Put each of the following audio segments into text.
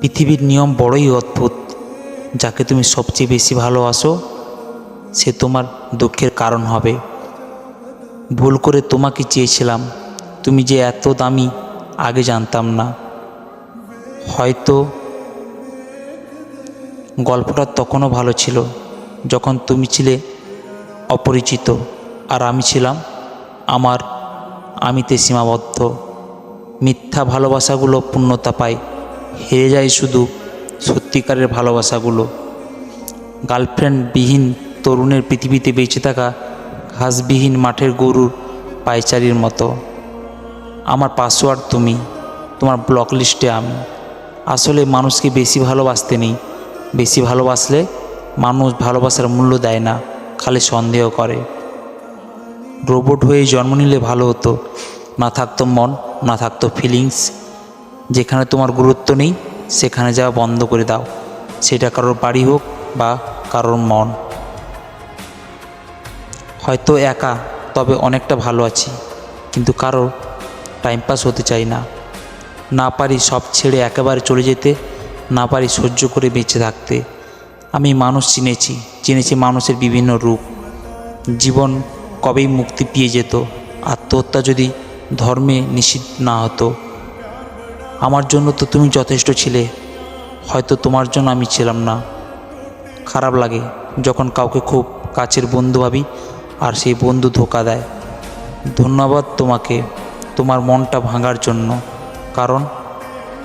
পৃথিবীর নিয়ম বড়ই অদ্ভুত, যাকে তুমি সবচেয়ে বেশি ভালোবাসো, সে তোমার দুঃখের কারণ হবে। ভুল করে তোমাকে চেয়েছিলাম, তুমি যে এত দামি আগে জানতাম না। হয়তো গল্পটা তখনও ভালো ছিল, যখন তুমি ছিলে অপরিচিত, আর আমি ছিলাম আমার আমিতে সীমাবদ্ধ। মিথ্যা ভালোবাসাগুলো পূর্ণতা পায় হেরে যায় শুধু সত্যিকারের ভালোবাসাগুলো। গার্লফ্রেন্ডবিহীন তরুণের পৃথিবীতে বেঁচে থাকা ঘাসবিহীন মাঠের গরুর পায়চারির মতো। আমার পাসওয়ার্ড তুমি, তোমার ব্লক লিস্টে আমি। আসলে মানুষকে বেশি ভালোবাসতে নেই। বেশি ভালোবাসলে মানুষ ভালোবাসার মূল্য দেয় না, খালি সন্দেহ করে। রোবট হয়ে জন্ম নিলে ভালো হতো। না থাকতো মন, না থাকতো ফিলিংস যেখানে তোমার গুরুত্ব নেই, সেখানে যাওয়া বন্ধ করে দাও। সেটা কারোর বাড়ি হোক বা কারোর মন। হয়তো একা, তবে অনেকটা ভালো আছি। কিন্তু কারোর টাইম পাস হতে চাই না। না পারি সব ছেড়ে একেবারে চলে যেতে, না পারি সহ্য করে বেঁচে থাকতে। আমি মানুষ চিনেছি চিনেছি মানুষের বিভিন্ন রূপ। জীবন কবেই মুক্তি পেয়ে যেত। আত্মহত্যা যদি ধর্মে নিষিদ্ধ না হতো আমার জন্য তো তুমি যথেষ্ট ছিলে, হয়তো তোমার জন্য আমি ছিলাম না। খারাপ লাগে যখন কাউকে খুব কাছের বন্ধু ভাবি আর সেই বন্ধু ধোকা দেয়। ধন্যবাদ তোমাকে তোমার মনটা ভাঙার জন্য, কারণ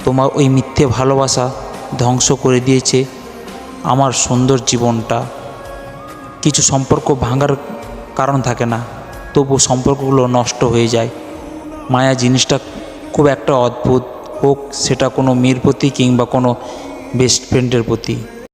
তোমার ওই মিথ্যে ভালোবাসা ধ্বংস করে দিয়েছে আমার সুন্দর জীবনটা। কিছু সম্পর্ক ভাঙার কারণ থাকে না তবু সম্পর্কগুলো নষ্ট হয়ে যায়। মায়া জিনিসটা খুব একটা অদ্ভুত হোক সেটা কোনো মেয়ের প্রতি কিংবা কোনো বেস্ট ফ্রেন্ডের প্রতি।